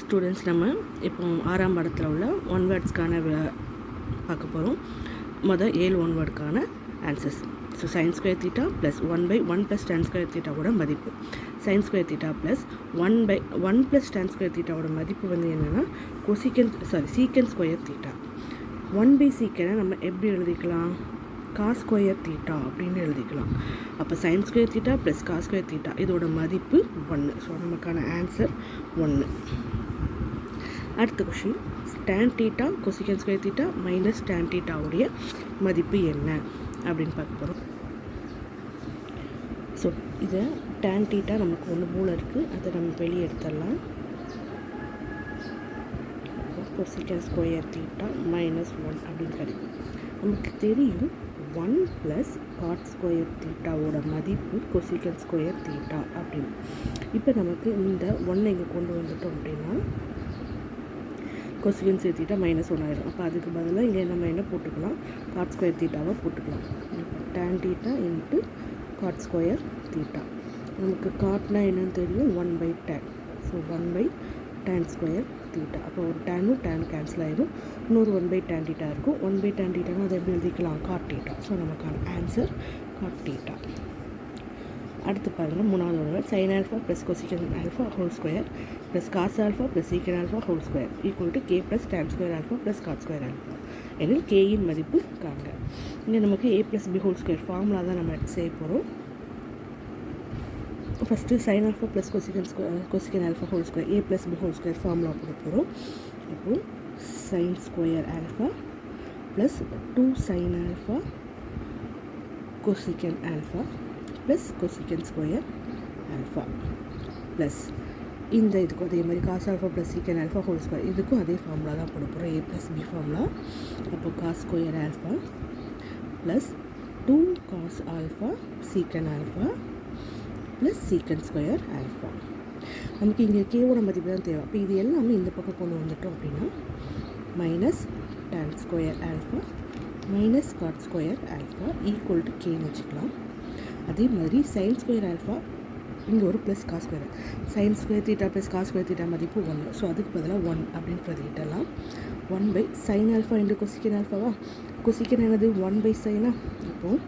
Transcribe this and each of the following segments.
Students நம்ம இப்போ ஆறாம் படத்தில் உள்ள ஒன் வேர்ட்ஸ்க்கான பார்க்க போகிறோம் மொதல் ஏழு one வேர்டுக்கான answers so sine square theta plus one by one plus tan square தீட்டாவோட மதிப்பு. Sine square theta plus one by one plus tan square தீட்டாவோட மதிப்பு வந்து என்னென்னா cosecant sorry secant square theta one by சீக்கனை நம்ம எப்படி எழுதிக்கலாம்? காஸ் ஸ்கொயர் தீட்டா அப்படின்னு எழுதிக்கலாம். அப்போ sine square theta plus cos square theta இதோட மதிப்பு ஒன்று ஸோ நமக்கான ஆன்சர் ஒன்று அடுத்த question tan theta cosecant square theta minus tan டீட்டாவுடைய மதிப்பு என்ன அப்படின்னு பார்க்க போகிறோம் ஸோ இதை டேன் டீட்டா நமக்கு ஒன்று மூளை இருக்குது அதை நம்ம வெளியே எடுத்துடலாம். Cosecant square theta minus one அப்படின்னு கிடைக்கும். நமக்கு தெரியும் ஒன் ப்ளஸ் காட் ஸ்கொயர் தீட்டாவோட மதிப்பு கொசிகன் ஸ்கொயர் தீட்டா அப்படின்னு. இப்போ நமக்கு இந்த ஒன்னை இங்கே கொண்டு வந்துட்டோம் அப்படின்னா கொசிகன் சேர்த்திட்டா மைனஸ் ஒன் ஆயிடும். அப்போ அதுக்கு பதிலாக இங்கே நம்ம என்ன போட்டுக்கலாம்? காட் ஸ்கொயர் தீட்டாவை போட்டுக்கலாம். Tan theta into cot square theta. நமக்கு காட்னா என்னன்னு தெரியும்? One by tan so one by tan square theta. அப்போ ஒரு டேனும் டேன் கேன்சல் ஆயிடும் இன்னொரு ஒன் பை டேன் தீட்டா இருக்கும். ஒன் பை டேன் தீட்டானா அதை எப்படி எழுதிக்கலாம்? Cot theta. ஸோ நமக்கான ஆன்சர் காட் தீட்டா. அடுத்து பாருங்கள் மூணாவது ஒன்று sine alpha plus cosecant alpha whole square plus cos alpha plus secant alpha whole square equal to K plus tan square alpha plus cot square alpha எனில் கேயின் மதிப்பு காண்க. இங்கே நமக்கு A plus B whole square formula தான் நம்ம செய்ய போகிறோம் first sine alpha plus cosecant square cosecant alpha whole square A plus B whole square formula போட போகிறோம் அப்போது sine square alpha plus two sine alpha cosecant alpha plus cosecant square alpha plus இந்த இதுக்கும் அதே மாதிரி cos alpha plus secant alpha whole square இதுக்கும் அதே formula தான் போட போகிறோம் ஏ ப்ளஸ் பி ஃபார்முலா அப்போ cos square alpha plus two cos alpha secant alpha plus secant square alpha நமக்கு இங்கே கேவோட மதிப்பு தான் தேவை. அப்போ இது எல்லாமே இந்த பக்கம் கொண்டு வந்துட்டோம் அப்படின்னா minus tan square alpha minus cot square alpha equal to கேன்னு வச்சுக்கலாம். அதே மாதிரி சைன் ஸ்கொயர் ஆல்ஃபா இங்கே ஒரு plus cos square sine square theta plus cos square theta மதிப்பு ஒன்று ஸோ அதுக்கு பதிலாக ஒன் அப்படின்னு பிரதிக்கிட்டலாம் one by sine alpha into cosecant ஆல்ஃபாவா cosecant என்னது? ஒன் பை சைனா அப்போது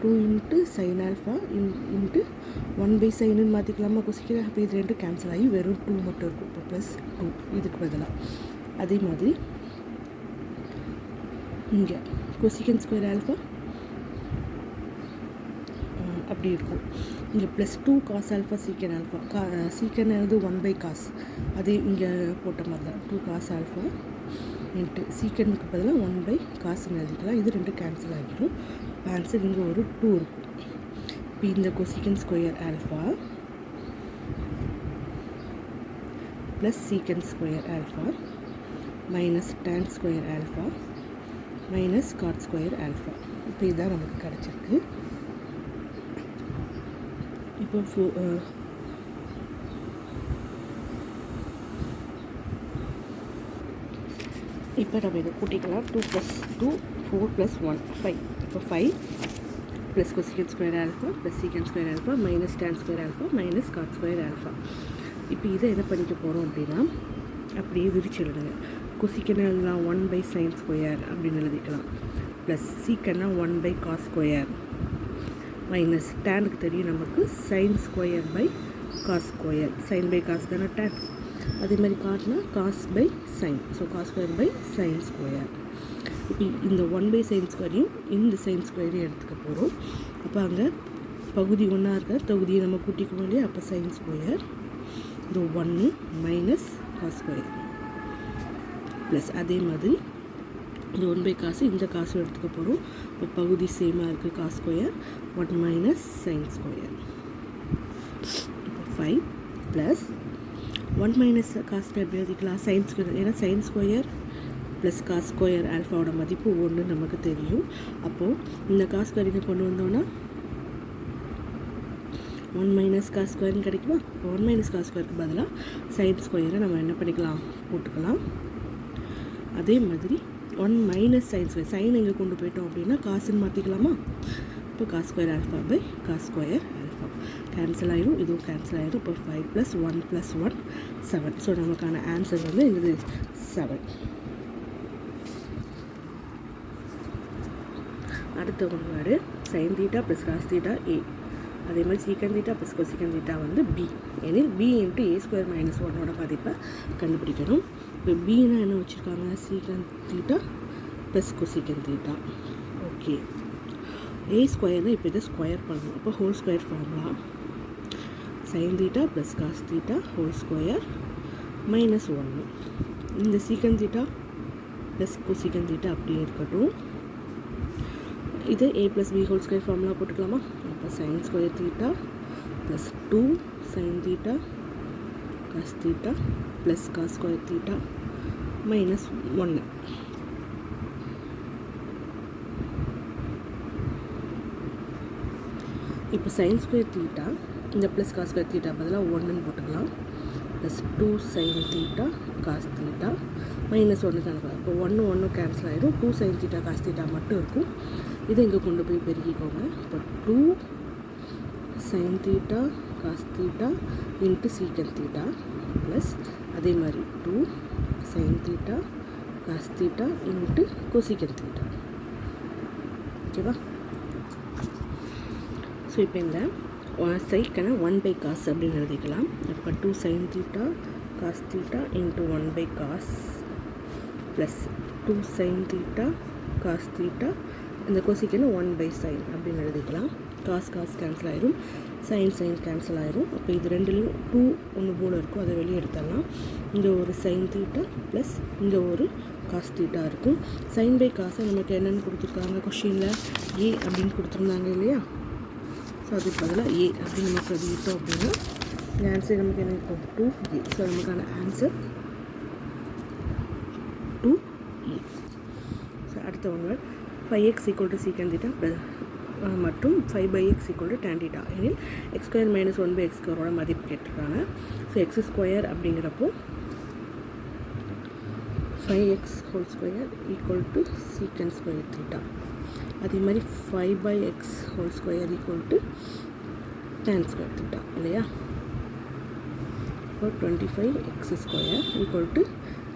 two into sine alpha in into one by சைனுன்னு மாற்றிக்கலாமா கொசிக்கன் அப்போ இது ரெண்டும் கேன்சல் ஆகி வெறும் டூ மட்டும் இருக்கும். இப்போ ப்ளஸ் டூ இதுக்கு பதிலாக அதே மாதிரி இங்கே கொசிக்கன் ஸ்கொயர் ஆல்ஃபா அப்படி இருக்கும். இங்கே plus two cos alpha secant alpha கா சீக்கன் வந்து ஒன் பை காஸ் அது இங்கே போட்ட மாதிரி தான் டூ காஸ் ஆல்ஃபா இன்ட்டு சீக்கனுக்கு பதிலாக ஒன் பை காசுன்னு எழுதிக்கலாம். இது ரெண்டு கேன்சல் ஆகிடும். ஆன்சர் இங்கே ஒரு டூ இருக்கும். இப்போ இந்த cosecant square alpha plus secant square alpha minus tan square alpha minus cot square alpha இப்போ இதுதான் நமக்கு கிடச்சிருக்கு. இப்போ ஃபோ இப்போ நம்ம இதை கூட்டிக்கலாம். Two plus two four plus one five இப்போ five plus cosecant square alpha plus secant square alpha minus tan square alpha minus cot square alpha இப்போ இதை என்ன பண்ணிக்க போகிறோம் அப்படின்னா அப்படியே விரிச்சு எழுதுங்க. கொசிக்கன் எழுதலாம் ஒன் பை சைன் ஸ்கொயர் அப்படின்னு எழுதிக்கலாம். Plus சீக்கன்னா one by cos square minus டேனுக்கு தெரியும் நமக்கு. Sine square by cos square sine by cos தானே டேன் அதே மாதிரி காட்டினா cos by sine so cos square by sine square இப்போ இந்த ஒன் பை சைன் ஸ்கொயரையும் இந்த சைன் ஸ்கொயரையும் எடுத்துக்க போகிறோம் அப்போ அங்கே பகுதி ஒன்றா இருக்க தொகுதியை நம்ம கூட்டிக்க இல்லையா? அப்போ சைன் ஸ்கொயர் இந்த ஒன்று மைனஸ் காஸ் ஸ்கொயர் ப்ளஸ் அதே மாதிரி இந்த ஒன் பை காசு இந்த காசும் எடுத்துக்க போகிறோம் இப்போ பகுதி சேமாக இருக்குது cos square one minus sine square இப்போ ஃபைவ் ப்ளஸ் ஒன் மைனஸ் காஸ்ட்டை எப்படி எழுதிக்கலாம்? சைன் ஸ்கொயர் ஏன்னா sine square plus cos square ஆல்ஃபாவோட மதிப்பு ஒன்று நமக்கு தெரியும். அப்போது இந்த காஸ் ஸ்கொயருக்கு கொண்டு வந்தோன்னா ஒன் மைனஸ் காஸ் ஸ்கொயர்னு கிடைக்குமா? இப்போ ஒன் மைனஸ் காஸ் ஸ்கொயருக்கு பதிலாக சைன் ஸ்கொயரை நம்ம என்ன பண்ணிக்கலாம்? போட்டுக்கலாம். அதே மாதிரி one minus sine square sine எங்கே கொண்டு போயிட்டோம் அப்படின்னா காசுன்னு மாற்றிக்கலாமா இப்போ cos square alpha by cos square alpha cancel ஆயிடும் இதுவும் கேன்சல் ஆயிடும் இப்போ five plus one plus one seven so நமக்கான ஆன்சர் வந்து என்னது? செவன் அடுத்த ஒன்று sine theta plus cos theta A அதே மாதிரி secant theta plus cosecant theta வந்து பி எனில் B into A square minus ஒன்னோட மதிப்பை கண்டுபிடிக்கணும். இப்போ பின்னா என்ன வச்சுருக்காங்க? Secant theta plus cosecant theta okay A ஸ்கொயர்னால் இப்போ இதை ஸ்கொயர் பண்ணணும். அப்போ whole square formula sine theta plus cos theta whole square minus ஒன்று இந்த சீக்கன் தீட்டா ப்ளஸ் கொசிக்கன் தீட்டா அப்படியே இருக்கட்டும். இது A plus B whole square formula போட்டுக்கலாமா? அப்போ sine square theta plus two sine theta cos theta plus cos square theta minus ஒன்று இப்போ சைன் ஸ்கொயர் தீட்டா இந்த ப்ளஸ் காஸ் ஸ்கொயர் தீட்டா பதிலாக ஒன்றுன்னு போட்டுக்கலாம். Plus two sine theta cos theta minus ஒன்று கணக்கு இப்போ ஒன்று ஒன்று கேன்சல் ஆகிடும் two sine theta cos theta மட்டும் இருக்கும். இதை இங்கே கொண்டு போய் பெருக்கிக்கோங்க. இப்போ two sine theta cos theta into secant theta plus அதே மாதிரி two sine theta cos theta into cosecant theta ஓகேவா ஸோ இப்போ இந்த சைக்கான ஒன் பை காஸ் அப்படின்னு எழுதிக்கலாம். இப்போ two sine theta cos theta into one by cos plus two sine theta cos theta இந்த கொசிக்கனை ஒன் பை சைன் அப்படின்னு எழுதிக்கலாம். காஸ் காஸ் கேன்சல் ஆயிரும் சைன் சைன் கேன்சல் ஆயிரும். அப்போ இது ரெண்டுலேயும் டூ ஒன்று போல் இருக்கும். அதை வெளியே எடுத்துடலாம். இங்கே ஒரு சைன் தீட்டா ப்ளஸ் இங்கே ஒரு காஸ் தீட்டா இருக்கும். சைன் பை காசை நமக்கு என்னென்னு கொடுத்துருக்காங்க? கொஷினில் ஏ அப்படின்னு கொடுத்துருந்தாங்க இல்லையா? ஸோ அதுக்கு பதிலாக ஏ அப்படின்னு நமக்கு எழுதிட்டோம் அப்படின்னா இந்த ஆன்சர் நமக்கு என்ன இருக்கும்? டூ ஏ ஸோ நமக்கான ஆன்சர் டூ ஏ ஸோ அடுத்த ஒன்று ஃபைவ் எக்ஸ் ஈக்குவல் டு சீக்கிரம் தீட்டா மற்றும் five by x equal to tan theta எனில் x square minus one by x ஸ்கொயரோட மதிப்பு கேட்டிருக்காங்க. ஸோ எக்ஸ் ஸ்கொயர் அப்படிங்கிறப்போ five x whole square equal to secant square theta அதே மாதிரி five by x whole square equal to tan square theta இல்லையா? இப்போ twenty five x square equal to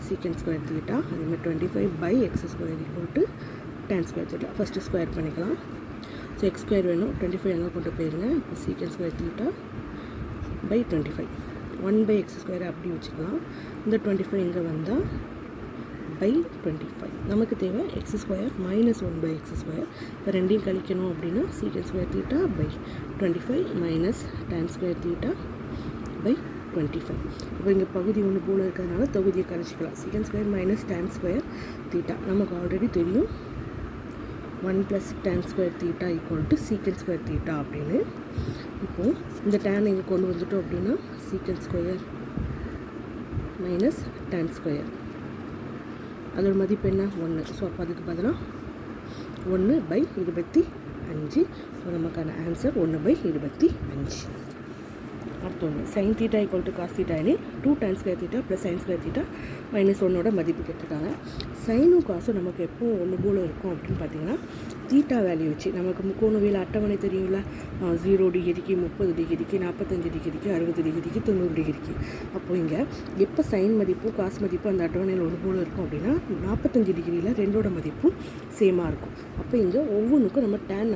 secant square theta அதே மாதிரி twenty five by x square equal to tan square theta first square பண்ணிக்கலாம். So X square வேணும். Twenty five எங்கே கொண்டு போயிருங்க. இப்போ square theta by twenty five one by x square அப்படி வச்சுக்கலாம். இந்த டுவெண்ட்டி ஃபைவ் இங்கே வந்தால் பை டுவெண்ட்டி ஃபைவ் நமக்கு தேவை x square minus one by x square இப்போ ரெண்டையும் கழிக்கணும் அப்படின்னா சீக்கிரம் square theta by twenty five minus time square theta by twenty five இப்போ இங்கே பகுதி ஒன்று போல் இருக்கிறதுனால தொகுதியை கழிச்சிக்கலாம். Secant square minus tan square theta நமக்கு ஆல்ரெடி தெரியும். One plus tan square theta equal to secant square theta அப்படின்னு. இப்போது இந்த டேன் இங்கே கொண்டு வந்துட்டோம் அப்படின்னா சீக்கன் ஸ்கொயர் மைனஸ் டேன் ஸ்கொயர் அதோட மதிப்பு என்ன? ஒன்று ஸோ அப்போ அதுக்கு பதிலாக ஒன்று பை இருபத்தி அஞ்சு. ஸோ நமக்கான ஆன்சர் ஒன்று பை இருபத்தி அஞ்சு. அடுத்து ஒன்று sine theta equal to cos theta எனில் two tan square theta plus sine square theta minus ஒன்னோட மதிப்பு கேட்டிருக்காங்க. சைனும் காசும் நமக்கு எப்போது ஒன்று போல் இருக்கும் அப்படின்னு பார்த்தீங்கன்னா தீட்டா வேல்யூ வச்சு நமக்கு முக்கோணவியல் அட்டவணை தெரியும்ல? ஜீரோ டிகிரிக்கு முப்பது டிகிரிக்கு நாற்பத்தஞ்சு டிகிரிக்கு அறுபது டிகிரிக்கு தொண்ணூறு டிகிரிக்கு அப்போ இங்கே எப்போ சைன் மதிப்பு காசு மதிப்பு அந்த அட்டவணையில் ஒன்று போல் இருக்கும் அப்படின்னா நாற்பத்தஞ்சு டிகிரியில் ரெண்டோட மதிப்பும் சேமாக இருக்கும். அப்போ இங்கே ஒவ்வொன்றுக்கும் நம்ம டேன்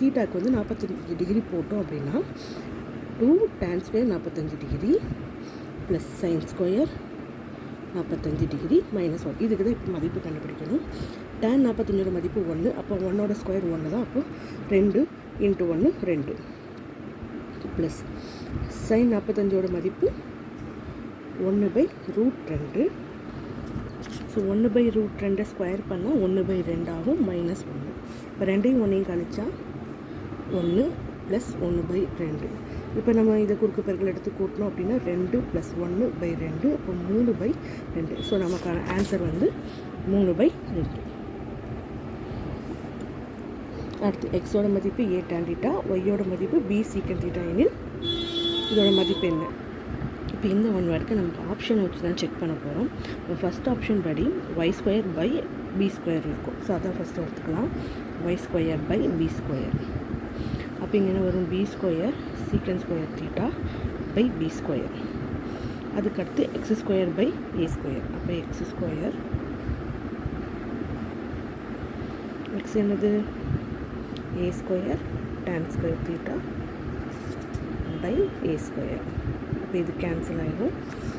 தீட்டாக்கு வந்து நாற்பத்தஞ்சு டிகிரி போட்டோம் அப்படின்னா டூ டேன் ஸ்கொயர் நாற்பத்தஞ்சு டிகிரி ப்ளஸ் சைன் ஸ்கொயர் நாற்பத்தஞ்சு டிகிரி மைனஸ் ஒன் இதுக்கு தான் இப்போ மதிப்பு கண்டுபிடிக்கணும். டேன் நாற்பத்தஞ்சோட மதிப்பு ஒன்று அப்போ ஒன்னோட ஸ்கொயர் ஒன்று தான் அப்போ ரெண்டு இன்ட்டு ஒன்று ரெண்டு. ப்ளஸ் சைன் நாற்பத்தஞ்சோட மதிப்பு ஒன்று பை ரூட் ரெண்டு. ஸோ ஒன்று பை ரூட் ரெண்டை ஸ்கொயர் பண்ணால் ஒன்று பை ரெண்டாகும் மைனஸ் ஒன்று இப்போ ரெண்டையும் ஒன்றையும் கழிச்சா ஒன்று ப்ளஸ் ஒன்று பை ரெண்டு. இப்போ நம்ம இதை குறுக்கு பெருக்கில் எடுத்து கூட்டினோம் அப்படின்னா ரெண்டு ப்ளஸ் ஒன்று பை ரெண்டு அப்போ மூணு பை ரெண்டு. ஸோ நமக்கான ஆன்சர் வந்து மூணு பை ரெண்டு. அடுத்து எக்ஸோட மதிப்பு ஏ டேன் தீட்டா ஒய்யோட மதிப்பு பி சீக்கன் தீட்டா எனில் இதோட மதிப்பு என்ன? இப்போ இந்த ஒன் வேர்டுக்கு நமக்கு ஆப்ஷன் வச்சு தான் செக் பண்ண போகிறோம் ஃபஸ்ட் ஆப்ஷன் படி y square by b square இருக்கும். ஸோ அதான் ஃபஸ்ட்டு எடுத்துக்கலாம். Y square by b square அப்போ இங்கே என்ன வரும்? B square secant square theta by b square அதுக்கடுத்து x square by a square அப்போ எக்ஸ் ஸ்கொயர் எக்ஸ் என்னது? A square tan square theta by a square அப்போ இது கேன்சல் ஆகிடும்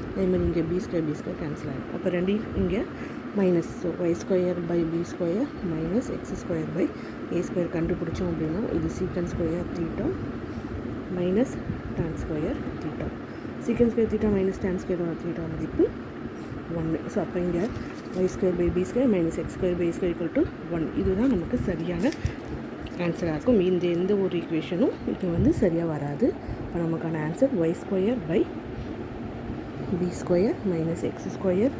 அதேமாதிரி இங்கே b square b square cancel ஆகிடும் அப்போ ரெண்டையும் இங்கே minus so y square by b square minus x square by a square கண்டுபிடிச்சோம் அப்படின்னா இது secant square theta minus tan square theta secant square theta minus tan square theta மதிப்பு ஒன்று so அப்போ இங்கே y square by b square minus x square by square equal to one இதுதான் நமக்கு சரியான ஆன்சராக இருக்கும். இந்த எந்த ஒரு ஈக்குவேஷனும் இது வந்து சரியாக வராது. இப்போ நமக்கான answer y square by b square minus x square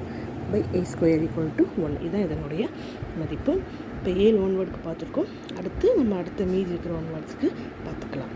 by a square equal to one இதுதான் இதனுடைய மதிப்பு. இப்போ ஏழு ஒன் வேர்டுக்கு பார்த்துருக்கோம். அடுத்து நம்ம அடுத்த மீதி இருக்கிற ஒன் வேர்ட்ஸ்க்கு பார்த்துக்கலாம்.